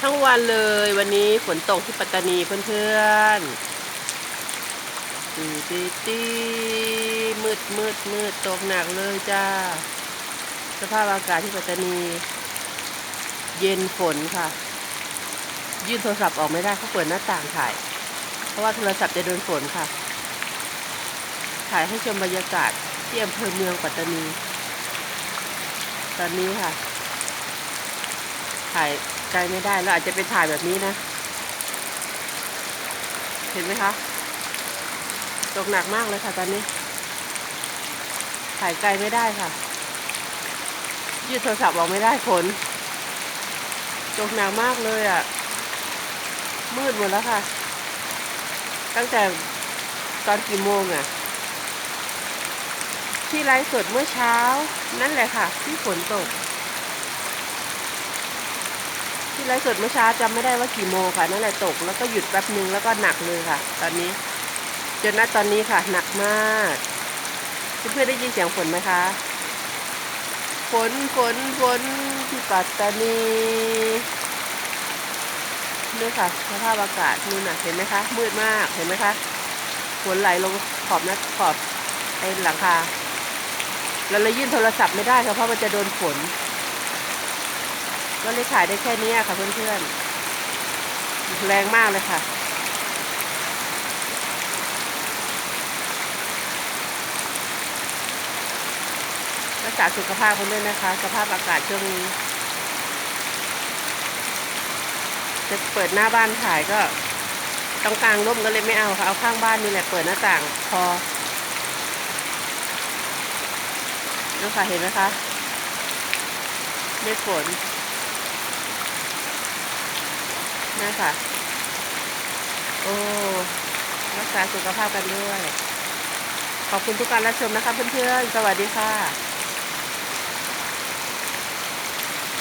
ทั้งวันเลยวันนี้ฝนตกที่ปัตตานีเพื่อนๆตีตีตีมืดมืดมืดตกหนักเลยจ้า สภาพอากาศที่ปัตตานี เย็นฝนค่ะ ยื่นโทรศัพท์ออกไม่ได้เขาเปิดหน้าต่างถ่าย เพราะว่าโทรศัพท์จะโดนฝนค่ะ ถ่ายให้ชมบรรยากาศที่อำเภอเมืองปัตตานี ตอนนี้ค่ะ ถ่ายไกลไม่ได้แล้วอาจจะไปถ่ายแบบนี้นะ เห็นไหมคะ ตกหนักมากเลยค่ะตอนนี้ ถ่ายไกลไม่ได้ค่ะยืดโทรศัพท์ออกไม่ได้ฝนตกหนักมากเลยอะ่ะ มืดหมดแล้วค่ะ ตั้งแต่ตอนกี่โมงอะ่ะ ที่ไลฟ์สดเมื่อเช้า นั่นแหละค่ะ ที่ฝนตก ไลฟ์สดเมื่อเช้าจำไม่ได้ว่ากี่โมงค่ะนั่นแหละตกแล้วก็หยุดแป๊บนึงแล้วก็หนักเลยค่ะ ตอนนี้จนณตอนนี้ค่ะ หนักมากเพื่อนๆได้ยินเสียงฝนไหมคะฝนฝนฝนที่ปัตตานีนี่ค่ะสภาพอากาศนู่นน่ะเห็นไหมคะ มืดมากเห็นไหมคะฝนไหลลงขอบน้าขอบไอ้หลังคาเราเลยยื่นโทรศัพท์ไม่ได้ค่ะเพราะมันจะโดนฝน ก็เลยถ่ายได้แค่นี้ค่ะเพื่อนๆ แรงมากเลยค่ะ รักษาสุขภาพกันด้วยนะคะ สภาพอากาศช่วงนี้ จะเปิดหน้าบ้านถ่ายก็ต้องกลางร่มก็เลยไม่เอาค่ะ เอาข้างบ้านนี่แหละเปิดหน้าต่างพอนี่ค่ะเห็นไหมคะเมฆฝน นี่ค่ะโอ้รักษาสุขภาพกันด้วย ขอบคุณทุกการรับชมนะคะเพื่อนๆ สวัสดีค่ะ